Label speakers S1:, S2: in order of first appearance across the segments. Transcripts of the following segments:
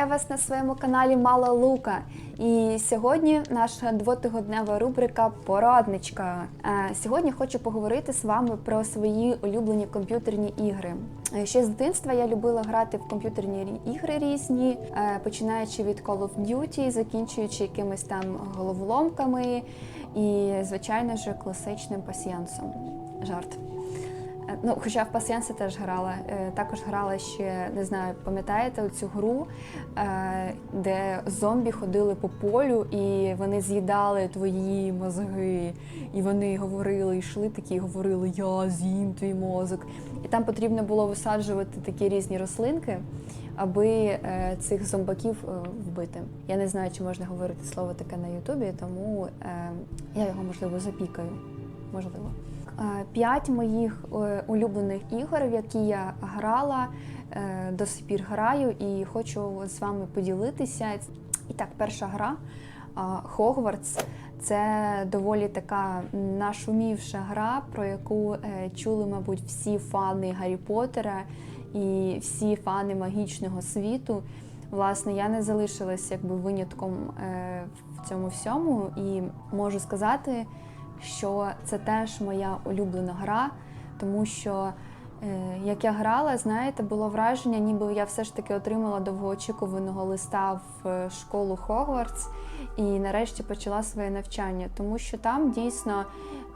S1: Вітаю вас на своєму каналі Мала Лука. І сьогодні наша двотижнева рубрика Порадничка. Е, Сьогодні хочу поговорити з вами про свої улюблені комп'ютерні ігри. Е, Ще з дитинства я любила грати в комп'ютерні ігри різні, е, починаючи від Call of Duty, закінчуючи якимись там головоломками і, звичайно ж, класичним пасіянсом. Жарт. Е, Ну, хоча в пасіянси теж грала. Е, Також грала ще, не знаю, пам'ятаєте цю гру, е, де зомбі ходили по полю і вони з'їдали твої мозги. І вони говорили, йшли такі, говорили, я з'їм твій мозок. І там потрібно було висаджувати такі різні рослинки, аби цих зомбаків вбити. Я не знаю, чи можна говорити слово таке на Ютубі, тому я його можливо запікаю. Можливо. Е, П'ять моїх е, улюблених ігор, в які я грала, е, до сих пір граю і хочу з вами поділитися. І так, перша гра Хогвартс. Це доволі така нашумівша гра, про яку чули, мабуть, всі фани Гаррі Поттера і всі фани магічного світу. Власне, я не залишилась якби винятком в цьому всьому, і можу сказати, що це теж моя улюблена гра, тому що е, як я грала, знаєте, було враження, ніби я все ж таки отримала довгоочікуваного листа в е, школу Хогвартс і нарешті почала своє навчання, тому що там дійсно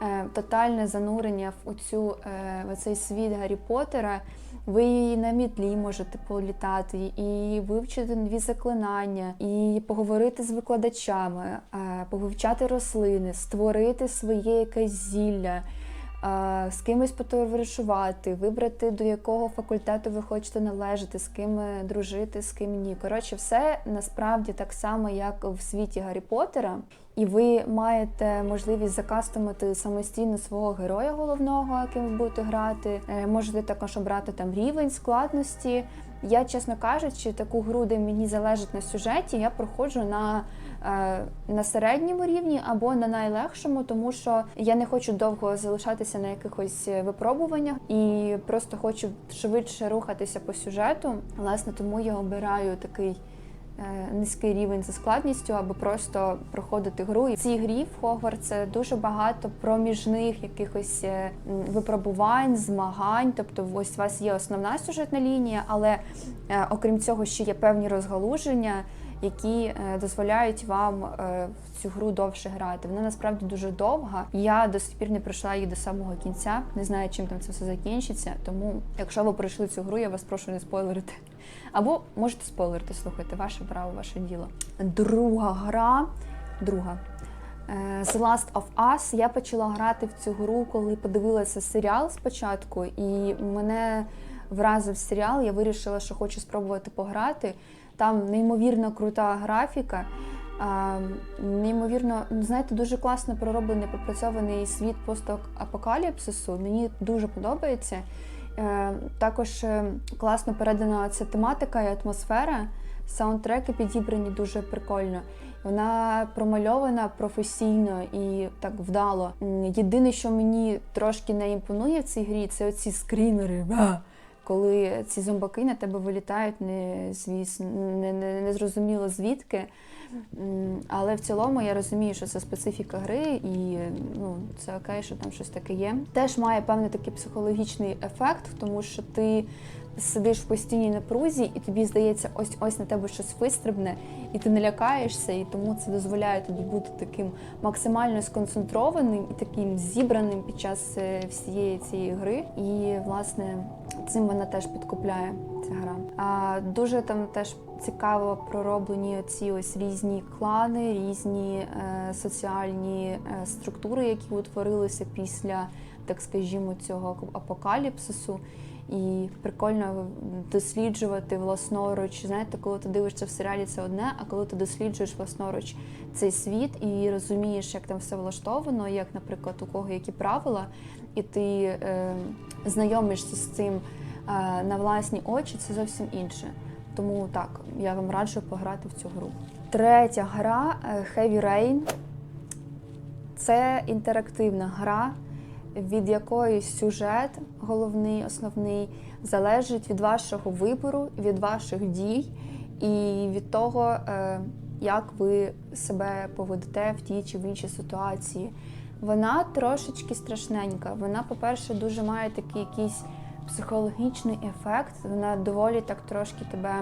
S1: е, тотальне занурення в цю е, в цей світ Гаррі Поттера. Ви на мітлі можете політати, і вивчити нові заклинання, і поговорити з викладачами, е, повивчати рослини, створити своє якесь зілля, з кимось потоваришувати, вибрати до якого факультету ви хочете належати, з ким е, дружити, з ким ні. Коротше, все насправді так само, як в світі Гаррі Поттера. І ви маєте можливість закастомити самостійно свого героя головного, яким ви будете грати. Е, Можете також обрати там рівень складності. Я, чесно кажучи, таку гру, де мені залежить на сюжеті, я проходжу на, е, на середньому рівні або на найлегшому, тому що я не хочу довго залишатися на якихось е, випробуваннях і просто хочу швидше рухатися по сюжету. Власне, тому я обираю такий е, низький рівень за складністю, аби просто проходити гру. І в цій грі в Хогвартс дуже багато проміжних якихось е, випробувань, змагань. Тобто, ось у вас є основна сюжетна лінія, але е, окрім цього ще є певні розгалуження. Які е, дозволяють вам е, в цю гру довше грати. Вона насправді дуже довга. Я до сих пір не пройшла її до самого кінця. Не знаю, чим там це все закінчиться. Тому, якщо ви пройшли цю гру, я вас прошу не спойлерити. Або можете спойлерити, слухайте, ваше право, ваше діло. Друга гра. Друга. Е, The Last of Us. Я почала грати в цю гру, коли подивилася серіал спочатку, і мене вразив серіал. Я вирішила, що хочу спробувати пограти. Там неймовірно крута графіка. а, Неймовірно, ну, знаєте, дуже класно пророблений, попрацьований світ постапокаліпсису. Мені дуже подобається. Е, Також е, класно передана ця тематика і атмосфера. Саундтреки підібрані дуже прикольно. Вона промальована професійно і так вдало. Єдине, що мені трошки не імпонує в цій грі, це оці скрінери. Коли ці зомбаки на тебе вилітають, не звісно, не, не, не зрозуміло звідки. Але в цілому я розумію, що це специфіка гри, і ну, це окей, що там щось таке є. Теж має певний такий психологічний ефект, тому що ти сидиш в постійній напрузі, і тобі здається, ось ось на тебе щось вистрибне, і ти не лякаєшся, і тому це дозволяє тобі бути таким максимально сконцентрованим і таким зібраним під час е, всієї цієї гри. І власне цим вона теж підкупляє ця гра. А дуже там теж цікаво пророблені ці ось різні клани, різні е, соціальні е, структури, які утворилися після, так скажімо, цього апокаліпсису. І прикольно досліджувати власноруч. Знаєте, коли ти дивишся в серіалі, це одне, а коли ти досліджуєш власноруч цей світ і розумієш, як там все влаштовано, як, наприклад, у кого які правила, і ти е, знайомишся з цим е, на власні очі, це зовсім інше. Тому так, я вам раджу пограти в цю гру. Третя гра е, Heavy Rain. Це інтерактивна гра, від якої сюжет головний, основний залежить від вашого вибору, від ваших дій і від того, е, як ви себе поведете в тій чи в іншій ситуації. Вона трошечки страшненька. Вона, по-перше, дуже має такий якийсь психологічний ефект. Вона доволі так трошки тебе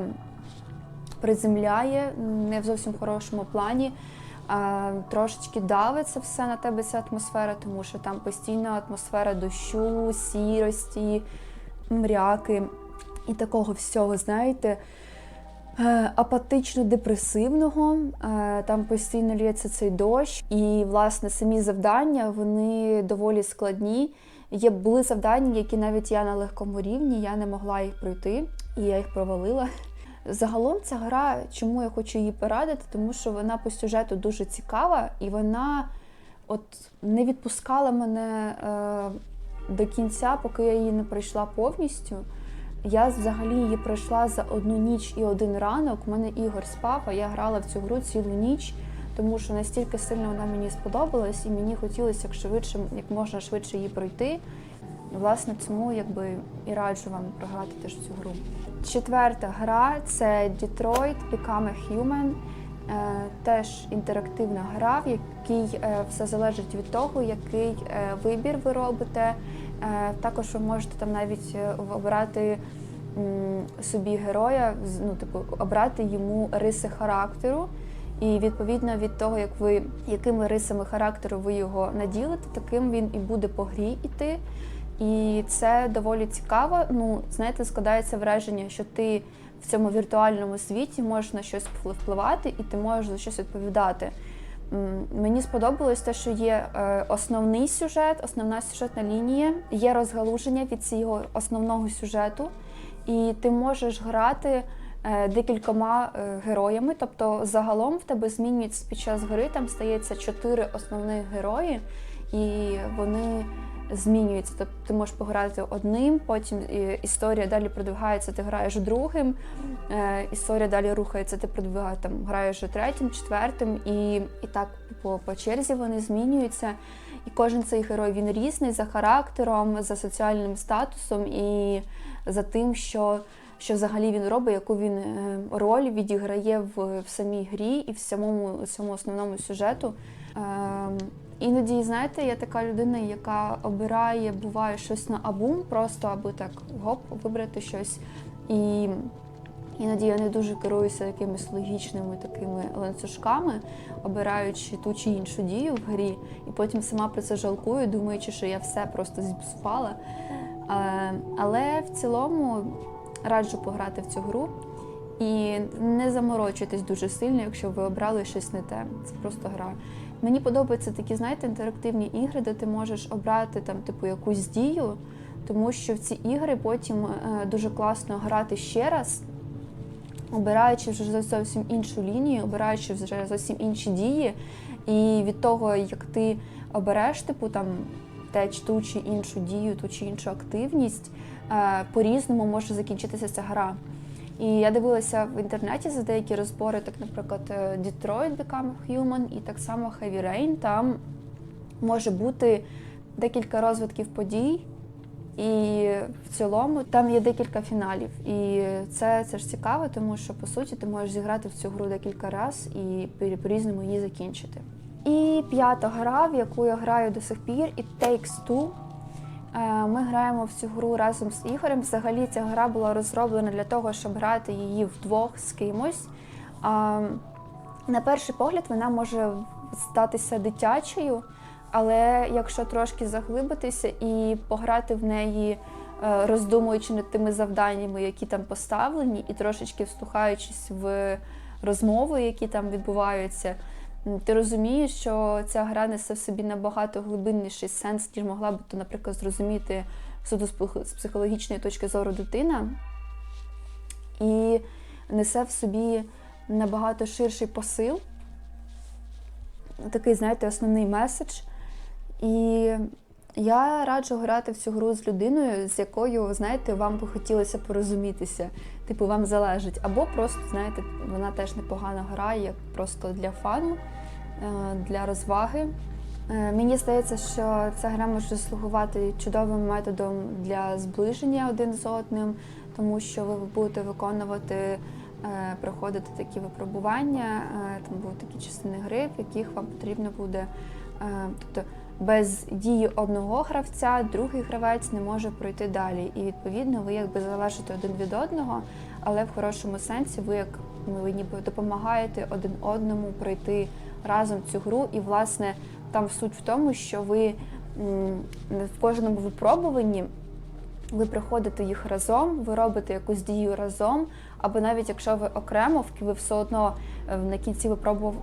S1: приземляє, не в зовсім хорошому плані. Трошечки давиться все на тебе ця атмосфера, тому що там постійна атмосфера дощу, сірості, мряки і такого всього, знаєте, е, апатично-депресивного. Е, Там постійно лється цей дощ, і власне самі завдання вони доволі складні. Є були завдання, які навіть я на легкому рівні я не могла їх пройти, і я їх провалила. Загалом ця гра, чому я хочу її порадити, тому що вона по сюжету дуже цікава і вона от не відпускала мене е, до кінця, поки я її не пройшла повністю. Я взагалі її пройшла за одну ніч і один ранок. У мене Ігор спав, а я грала в цю гру цілу ніч, тому що настільки сильно вона мені сподобалась, і мені хотілося як швидше, як можна швидше її пройти. Власне, тому якби і раджу вам програти теж цю гру. Четверта гра це Detroit Become a Human. Е, Теж інтерактивна гра, в якій е, все залежить від того, який е, вибір ви робите. Також ви можете там навіть обрати собі героя, ну, типу, обрати йому риси характеру. І відповідно від того, як ви якими рисами характеру ви його наділите, таким він і буде по грі іти. І це доволі цікаво. Ну, знаєте, складається враження, що ти в цьому віртуальному світі можеш на щось впливати і ти можеш за щось відповідати. Мені сподобалось те, що є е, основний сюжет, основна сюжетна лінія, є розгалуження від цього основного сюжету, і ти можеш грати е, декількома е, героями. Тобто, загалом в тебе змінюється під час гри, там стається чотири основних герої, і вони змінюються. Тобто ти можеш пограти одним, потім е, історія далі продвигається, ти граєш другим. Е, історія далі рухається, ти продвигаєш там, граєш третім, четвертим, і, і так по, по черзі вони змінюються. І кожен цей герой він різний за характером, за соціальним статусом і за тим, що, що взагалі він робить, яку він е, роль відіграє в, в самій грі і в самому, цьому основному сюжету. Іноді, знаєте, я така людина, яка обирає, буває щось на абум, просто аби так гоп, вибрати щось. І іноді я не дуже керуюся якимись логічними такими ланцюжками, обираючи ту чи іншу дію в грі, і потім сама про це жалкую, думаючи, що я все просто зіпсувала. Але в цілому раджу пограти в цю гру. І не заморочуйтесь дуже сильно, якщо ви обрали щось не те. Це просто гра. Мені подобаються такі, знаєте, інтерактивні ігри, де ти можеш обрати там, типу, якусь дію, тому що в ці ігри потім е, дуже класно грати ще раз, обираючи вже зовсім іншу лінію, обираючи вже зовсім інші дії. І від того, як ти обереш, типу там те ту чи іншу дію, ту чи іншу активність, е, по-різному може закінчитися ця гра. І я дивилася в інтернеті за деякі розбори, так, наприклад, е, Detroit Become Human і так само Heavy Rain. Там може бути декілька розвитків подій, і в цілому там є декілька фіналів. І це, це ж цікаво, тому що по суті ти можеш зіграти в цю гру декілька разів і по- по-різному її закінчити. І п'ята гра, в яку я граю до сих пір, It Takes Two. Е, Ми граємо в цю гру разом з Ігорем. Взагалі ця гра була розроблена для того, щоб грати її вдвох з кимось. На перший погляд вона може статися дитячою, але якщо трошки заглибитися і пограти в неї, е, роздумуючи над тими завданнями, які там поставлені, і трошечки вслухаючись в розмови, які там відбуваються, ти розумієш, що ця гра несе в собі набагато глибинніший сенс, ніж могла б то, наприклад, зрозуміти суду з психологічної точки зору дитина. І несе в собі набагато ширший посил, такий, знаєте, основний меседж. І я раджу грати в цю гру з людиною, з якою, знаєте, вам би хотілося порозумітися. Типу, вам залежить. Або просто, знаєте, вона теж непогано грає, як просто для фану, е, для розваги. Е, Мені здається, що ця гра може слугувати чудовим методом для зближення один з одним, тому що ви будете виконувати, е, проходити такі випробування, там будуть такі частини гри, в яких вам потрібно буде. Тобто без дії одного гравця другий гравець не може пройти далі. І відповідно ви якби залежите один від одного, але в хорошому сенсі ви як ви ніби допомагаєте один одному пройти разом цю гру. І власне там суть в тому, що ви в кожному випробуванні ви проходите їх разом, ви робите якусь дію разом, або навіть якщо ви окремо, ви все одно е, на кінці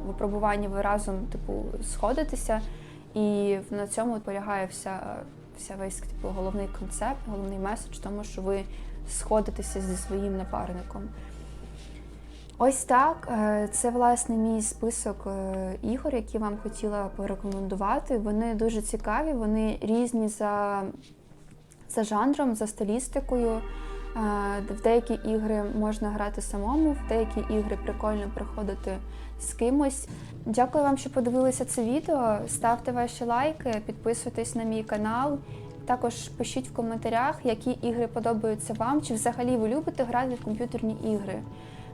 S1: випробування ви разом типу сходитеся, і на цьому полягає вся, вся весь типу, головний концепт, головний меседж, тому що ви сходитеся зі своїм напарником. Ось так. е, Це власне мій список е, ігор, які вам хотіла порекомендувати. Вони дуже цікаві, вони різні за, за жанром, за стилістикою. Е, В деякі ігри можна грати самому, в деякі ігри прикольно приходити з кимось. Дякую вам, що подивилися це відео. Ставте ваші лайки, підписуйтесь на мій канал. Також пишіть в коментарях, які ігри подобаються вам, чи взагалі ви любите грати в комп'ютерні ігри.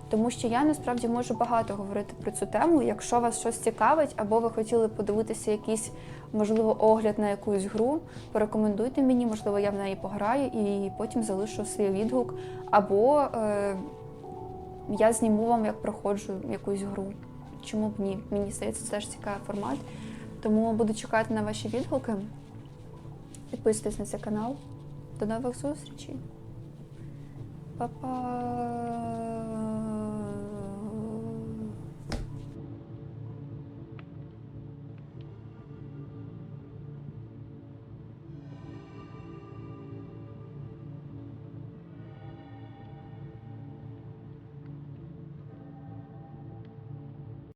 S1: Тому що я насправді можу багато говорити про цю тему. Якщо вас щось цікавить, або ви хотіли подивитися якийсь, можливо, огляд на якусь гру, порекомендуйте мені, можливо, я в неї пограю і потім залишу свій відгук. Або е, я зніму вам, як проходжу якусь гру. Чому б ні? Мені здається, це теж цікавий формат. Тому буду чекати на ваші відгуки. Підписуйтесь на цей канал. До нових зустрічей. Па-па!